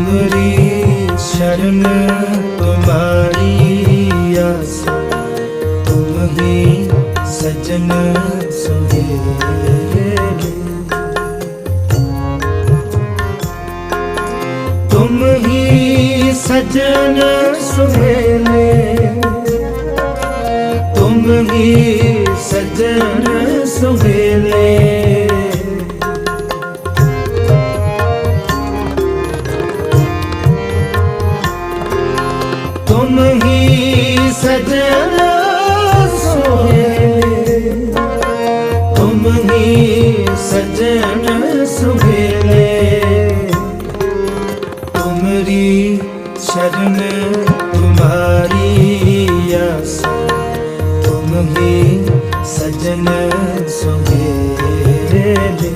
हमरी शरण तुम्हारी आस तुम ही सजन सुहेले तुम ही सजन सुहेले तुम ही सजन सुहेले तुम ही सजना सुहेले तुम ही सजन सुहेले तुमरी शरण तुम्हारी आशा तुम ही सजन सुहेले